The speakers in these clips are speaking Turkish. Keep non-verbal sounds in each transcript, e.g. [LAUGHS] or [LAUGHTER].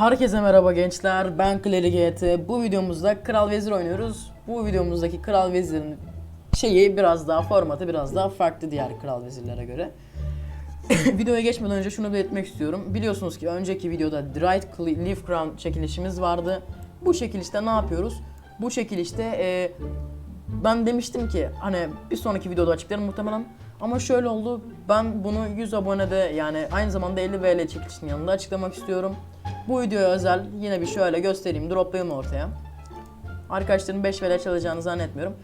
Herkese merhaba gençler. Ben Clary GT. Bu videomuzda Kral Vezir oynuyoruz. Bu videomuzdaki Kral Vezir'in şeyi biraz daha formatı biraz daha farklı diğer Kral Vezirlere göre. [LAUGHS] Videoya geçmeden önce şunu belirtmek istiyorum. Biliyorsunuz ki önceki videoda Dried Leaf Crown çekilişimiz vardı. Bu çekilişte ne yapıyoruz? Bu çekilişte e, ben demiştim ki hani bir sonraki videoda açıklarım muhtemelen. Ama şöyle oldu. Ben bunu 100 abonede yani aynı zamanda 50 VL çekilişinin yanında açıklamak istiyorum. Bu videoya özel yine bir şöyle göstereyim, droplayayım ortaya. Arkadaşların 5 VL çalacağını zannetmiyorum.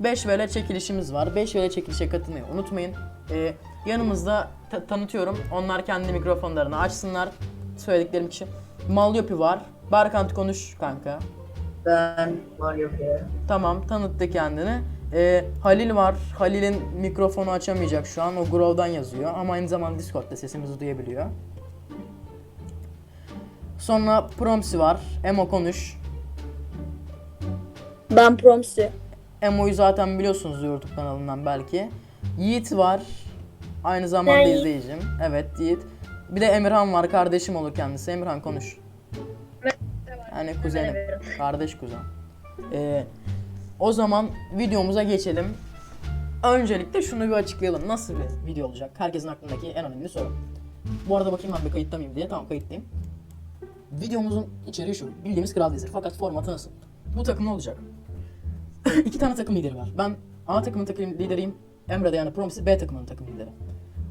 5 VL çekilişimiz var. 5 VL çekilişe katılmayı unutmayın. Ee, yanımızda ta- tanıtıyorum. Onlar kendi mikrofonlarını açsınlar. Söylediklerim kişi. Malyopi var. Barkant konuş kanka. Ben Mario Kart. Tamam tanıttı kendini. Ee, Halil var. Halil'in mikrofonu açamayacak şu an. O Grow'dan yazıyor. Ama aynı zamanda Discord'da sesimizi duyabiliyor. Sonra Promsi var. Emo konuş. Ben Promsi. Emo'yu zaten biliyorsunuz YouTube kanalından belki. Yiğit var. Aynı zamanda Ben Yiğit. izleyicim. Evet Yiğit. Bir de Emirhan var. Kardeşim olur kendisi. Emirhan konuş. Yani kuzenim. Kardeş kuzen. Ee, o zaman videomuza geçelim. Öncelikle şunu bir açıklayalım. Nasıl bir video olacak? Herkesin aklındaki en önemli soru. Bu arada bakayım ben bir kayıtta mıyım diye. Tamam kayıttayım. Videomuzun içeriği şu. Bildiğimiz Kral Vezir. Fakat formatı nasıl? Bu takım ne olacak? [LAUGHS] İki tane takım lideri var. Ben A takımın takım lideriyim. Emre de yani Promis'i B takımının takım lideri.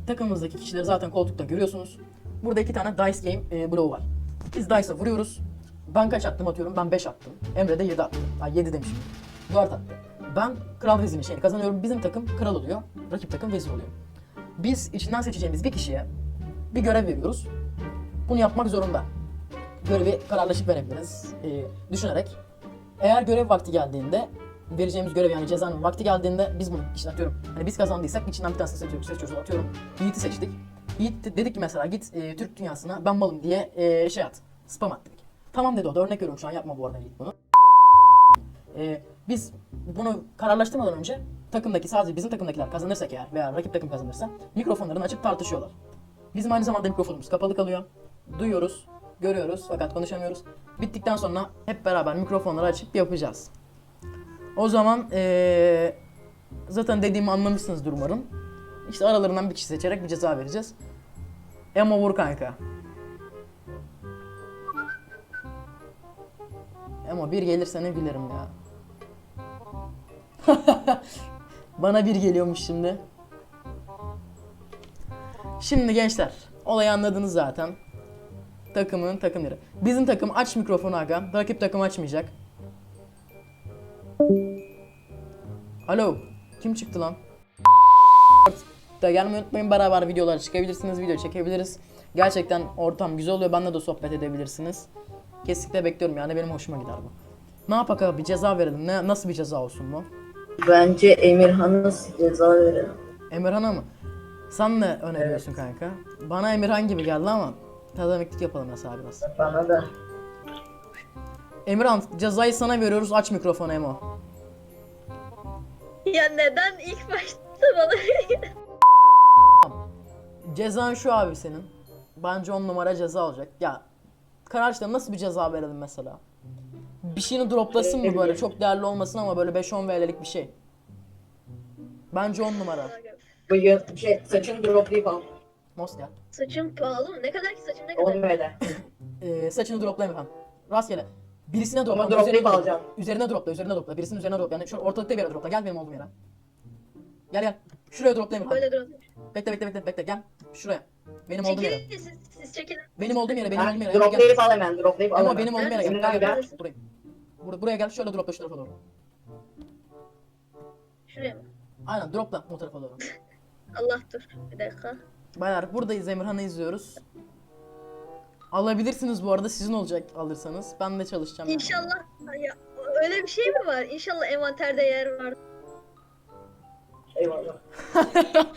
Takımımızdaki kişileri zaten koltukta görüyorsunuz. Burada iki tane Dice Game e, bloğu var. Biz Dice'a vuruyoruz. Ben kaç attım atıyorum? Ben 5 attım. Emre de 7 attı. Ay 7 demişim. 4 attı. Ben Kral Vezir'in şeyini kazanıyorum. Bizim takım kral oluyor. Rakip takım vezir oluyor. Biz içinden seçeceğimiz bir kişiye bir görev veriyoruz. Bunu yapmak zorunda. Görevi kararlaşıp verebiliriz. e, düşünerek. Eğer görev vakti geldiğinde vereceğimiz görev yani cezanın vakti geldiğinde biz bunu için atıyorum. Hani biz kazandıysak içinden bir tanesini seçiyoruz, seçiyoruz atıyorum. Yiğit'i seçtik. Yiğit de- dedik ki mesela git e, Türk dünyasına ben malım diye e, şey at. Spam at dedik. Tamam dedi o da örnek veriyorum şu an yapma bu arada Yiğit bunu. E, biz bunu kararlaştırmadan önce takımdaki sadece bizim takımdakiler kazanırsak eğer veya rakip takım kazanırsa mikrofonlarını açıp tartışıyorlar. Bizim aynı zamanda mikrofonumuz kapalı kalıyor. Duyuyoruz, görüyoruz fakat konuşamıyoruz. Bittikten sonra hep beraber mikrofonları açıp yapacağız. O zaman eee, zaten dediğimi anlamışsınızdır umarım. İşte aralarından bir kişi seçerek bir ceza vereceğiz. Emo vur kanka. Emo bir gelirse ne gülerim ya. [LAUGHS] Bana bir geliyormuş şimdi. Şimdi gençler, olayı anladınız zaten. Takımın takımları. Bizim takım aç mikrofonu aga. Rakip takım açmayacak. Alo. Kim çıktı lan? Da gelmeyi unutmayın beraber videolar çıkabilirsiniz, video çekebiliriz. Gerçekten ortam güzel oluyor. Benimle de sohbet edebilirsiniz. Kesinlikle bekliyorum yani benim hoşuma gider bu. Ne yapak abi ceza verelim. Ne, nasıl bir ceza olsun bu? Bence Emirhan'a ceza verelim. Emirhan'a mı? Sen ne öneriyorsun kanka? Bana Emirhan gibi geldi ama tadamiklik yapalım mesela biraz. Bana da. Emirhan cezayı sana veriyoruz aç mikrofonu Emo. Ya neden ilk başta bana Cezan şu abi senin. Bence on numara ceza olacak. Ya kararçta nasıl bir ceza verelim mesela? Bir şeyini droplasın mı böyle çok değerli olmasın ama böyle 5-10 VL'lik bir şey. Bence 10 numara. Bugün şey saçını droplayıp al. Mos gel. Saçım pahalı mı? Ne kadar ki saçım ne 10 kadar? böyle. Ee, saçını droplayayım efendim. Rastgele. Birisine dropla. Ama droplayıp alacağım. Üzerine dropla, üzerine dropla. Birisinin üzerine dropla. Yani şu ortalıkta bir yere dropla. Gel benim olduğum yere. Gel gel. Şuraya droplayayım efendim. Böyle durun. Bekle bekle bekle bekle gel. Şuraya. Benim olduğum yere. Çekilin siz, siz çekilin. Benim olduğum yere, benim olduğum yere. Hemen droplayıp gel. al hemen. Droplayıp al Ama hemen. benim olduğum yere gel. Gel gel. Buraya. Bur buraya gel. Şöyle dropla şu tarafa doğru. Şuraya mı? Aynen dropla o tarafa doğru. [LAUGHS] Allah dur. Bir dakika. Baylar buradayız Emirhan'ı izliyoruz. Alabilirsiniz bu arada sizin olacak alırsanız. Ben de çalışacağım. yani. İnşallah ya öyle bir şey mi var? İnşallah envanterde yer var. Eyvallah. [LAUGHS]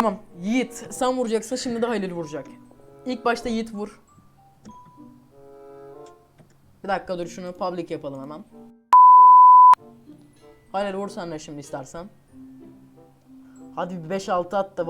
Tamam. Yiğit sen vuracaksın şimdi de Halil vuracak. İlk başta Yiğit vur. Bir dakika dur şunu public yapalım hemen. Halil vur sen de şimdi istersen. Hadi bir 5-6 at da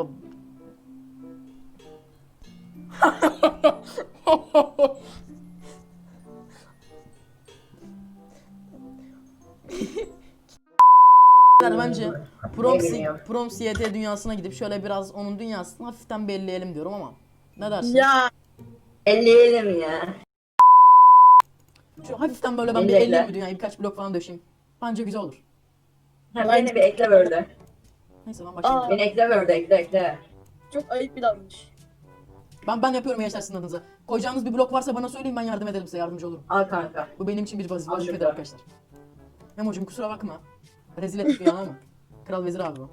Yani bence Proms, Bilmiyorum. Proms YT dünyasına gidip şöyle biraz onun dünyasını hafiften belleyelim diyorum ama ne dersin? Ya elleyelim ya. Şu hafiften böyle ben bir Belleyelim. bir dünyayı birkaç blok falan döşeyim. Bence güzel olur. Ha, beni bir ekle böyle. Neyse ben başlayayım. Beni ekle böyle ekle ekle. Çok ayıp bir davranış. Ben ben yapıyorum gençler sizin adınıza. Koyacağınız bir blok varsa bana söyleyin ben yardım ederim size yardımcı olurum. Al kanka. Bu benim için bir vazife Al vazifedir şurada. arkadaşlar. Memo'cum kusura bakma. Rezil ettik dünyayı ama. Kral Vezir abi bu.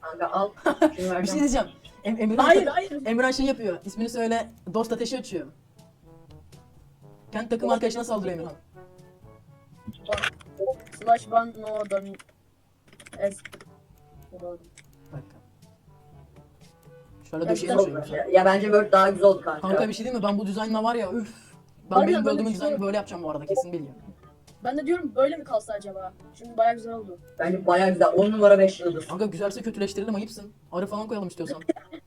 Kanka al. [LAUGHS] Şunu Bir şey diyeceğim. Em Emirhan, Hayır hayır. Emirhan şey yapıyor. İsmini söyle. Dost ateşi açıyor. Kendi takım arkadaşına saldırıyor Emirhan. Slash ban no adam. Es. Şöyle Ya döşeyelim şöyle. Ya, ya bence Word daha güzel oldu kanka. Kanka bir şey değil mi? Ben bu dizaynla var ya üf. Ben Aynen, benim ben de böldüğümün dizaynını düşünüyorum. böyle yapacağım bu arada kesin biliyor. Ben de diyorum böyle mi kalsa acaba? Çünkü baya güzel oldu. Bence bayağı güzel. 10 numara 5 yıldız. Kanka güzelse kötüleştirelim ayıpsın. Arı falan koyalım istiyorsan.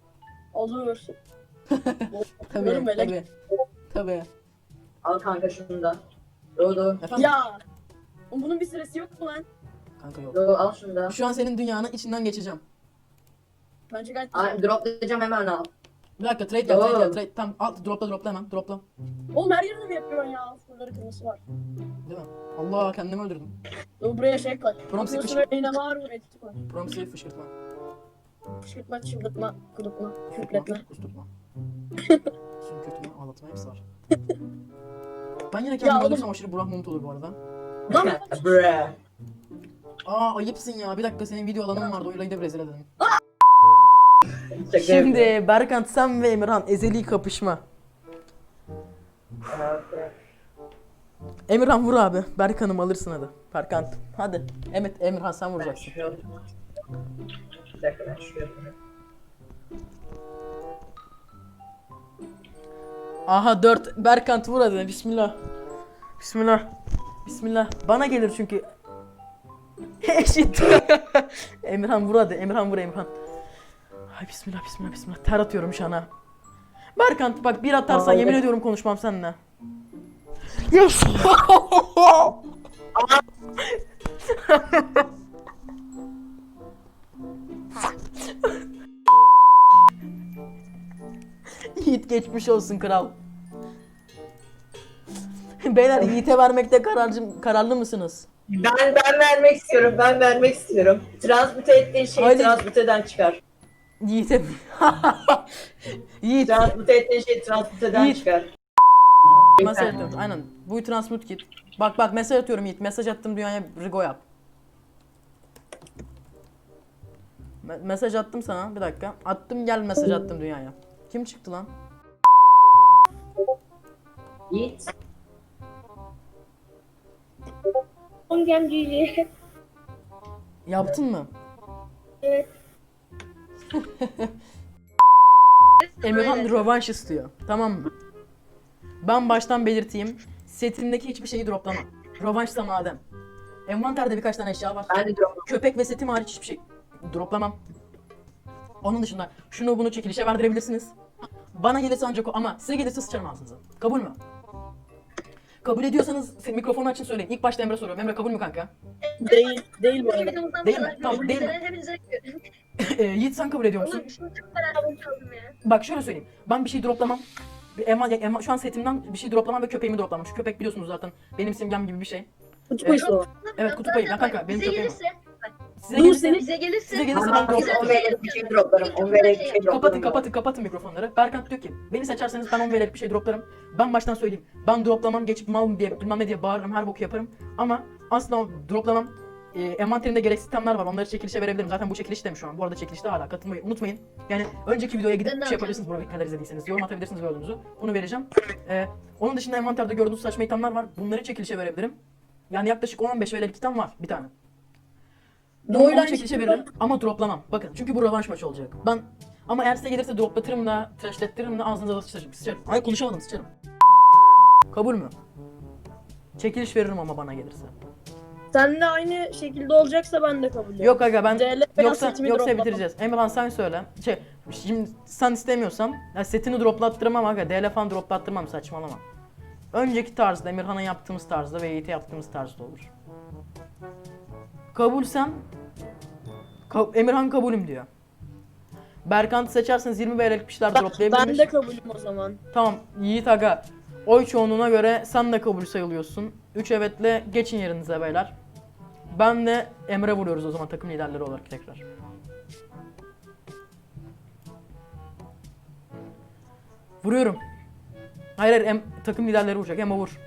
[LAUGHS] Olur. [LAUGHS] tabii böyle. tabii. Tabii. Al kanka şunu da. Dodo. Efendim? Ya. Bunun bir süresi yok mu lan? Kanka yok. Dodo al şunu da. Şu an senin dünyanın içinden geçeceğim. Bence gayet Ay, güzel. droplayacağım hemen al. Bir dakika trade gel trade gel trade. Tamam al dropla dropla hemen dropla. Oğlum her yerine mi yapıyorsun ya? Fırları kırmızı var. Değil mi? Allah kendimi öldürdüm. Dur buraya şey koy. Bronz Kırmızı yapışır. ve iğne var mı? Etiti koy. Promsi fışkırtma. Kışkırtma, çıldırtma, kudurtma, Kürtma, küfletme. kusturtma. [LAUGHS] Sümkürtme, ağlatma hepsi var. Ben yine Ya kendimi oğlum. öldürsem aşırı Burak Mumut olur bu arada. Lan Bre. Aa ayıpsın ya. Bir dakika senin video alanın vardı. Oylayı da rezil edelim. Şimdi Berkant sen ve Emirhan ezeli kapışma. Emirhan vur abi. Berkan'ım alırsın hadi. Berkant. Hadi. Evet Emirhan sen vuracaksın. Bir dakika ben. Aha 4. Berkant vur hadi. Bismillah. Bismillah. Bismillah. Bana gelir çünkü. [LAUGHS] Eşit. [LAUGHS] Emirhan vur hadi. Emirhan vur Emirhan. Ay bismillah bismillah bismillah. Ter atıyorum şu an ha. Berkant bak bir atarsan yemin ediyorum konuşmam seninle. Yes. [LAUGHS] Yiğit geçmiş olsun kral. Beyler Yiğit'e vermekte kararcı, kararlı mısınız? Ben ben vermek istiyorum. Ben vermek istiyorum. Transmute ettiğin şeyi Haydi. transmute'den çıkar. Yiğit'e Yiğit. [LAUGHS] Transmute ettiğin şeyi transmute'den Yiğit. çıkar. Mesaj atıyorum. Aynen. Bu transmute git. Bak bak mesaj atıyorum Yiğit. Mesaj attım dünyaya Rigo yap. Me- mesaj attım sana. Bir dakika. Attım gel mesaj attım dünyaya. Kim çıktı lan? Yiğit. Ongemciyle. Yaptın mı? Evet. [LAUGHS] Emirhan rövanş istiyor. Tamam mı? Ben baştan belirteyim. Setimdeki hiçbir şeyi droplama. Rövanşsa madem. Envanterde birkaç tane eşya var. Ben de. Köpek ve setim hariç hiçbir şey droplamam. Onun dışında şunu bunu çekilişe verdirebilirsiniz. Bana gelirse ancak o ama size gelirse sıçarım ağzınıza. Kabul mü? Kabul ediyorsanız siz mikrofonu açın söyleyin. İlk başta Emre soruyorum. Emre kabul mü kanka? Değil, değil bu arada. Değil mi? Tamam, değil mi? hepinize Ee, Yiğit sen kabul ediyor musun? Oğlum şimdi çok merak kaldım ya. Bak şöyle söyleyeyim. Ben bir şey droplamam. Bir Enva, enva, şu an setimden bir şey droplamam ve köpeğimi droplamam. Şu köpek biliyorsunuz zaten. Benim simgem gibi bir şey. Kutup ayısı o. Evet kutup ayı. Ya kanka benim bize köpeğim. gelirse, Size Dur, gelirse... seni- bize gelirse, Size gelirse ben ben droplarım. 10 vererek bir şey droplarım. 10 vererek bir şey droplarım. Kapatın kapatın kapatın kapatın mikrofonları. Berkant diyor ki beni seçerseniz ben 10 vererek bir şey droplarım. Ben baştan söyleyeyim. Ben droplamam geçip mal diye bilmem ne diye bağırırım her boku yaparım. Ama asla droplamam. E, envanterimde gereksiz sistemler var. Onları çekilişe verebilirim. Zaten bu çekilişteyim şu an. Bu arada çekilişte hala katılmayı unutmayın. Yani önceki videoya gidip de şey yapabilirsiniz buraya kadar izlediyseniz. Yorum atabilirsiniz gördüğünüzü. Bunu vereceğim. E, onun dışında envanterde gördüğünüz saçma itemler var. Bunları çekilişe verebilirim. Yani yaklaşık 10-15 verelik item var bir tane. Doğuyla çekilişe veririm ama droplamam. Bakın çünkü bu rövanş maçı olacak. Ben ama eğer size gelirse droplatırım da, trashlettiririm da ağzınıza da sıçarım. sıçarım. Ay konuşamadım sıçarım. Kabul mü? Çekiliş veririm ama bana gelirse. Seninle aynı şekilde olacaksa ben de kabul ediyorum. Yok aga ben DL yoksa yoksa droplamam. bitireceğiz. Emrehan sen söyle. Şey şimdi sen istemiyorsan ya setini droplattırmam aga. DL falan droplattırmam saçmalama. Önceki tarzda Emirhan'a yaptığımız tarzda ve Yiğit'e yaptığımız tarzda olur. Kabulsen Ka- Emirhan kabulüm diyor. Berkant'ı seçerseniz 20 VL'lik bir şeyler droplayabilir. ben de kabulüm o zaman. Tamam Yiğit Aga. Oy çoğunluğuna göre sen de kabul sayılıyorsun. 3 evetle geçin yerinize beyler. Ben de Emre vuruyoruz o zaman takım liderleri olarak tekrar. Vuruyorum. Hayır hayır em- takım liderleri vuracak. Emre vur.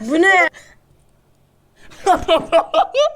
Bu ne? [LAUGHS]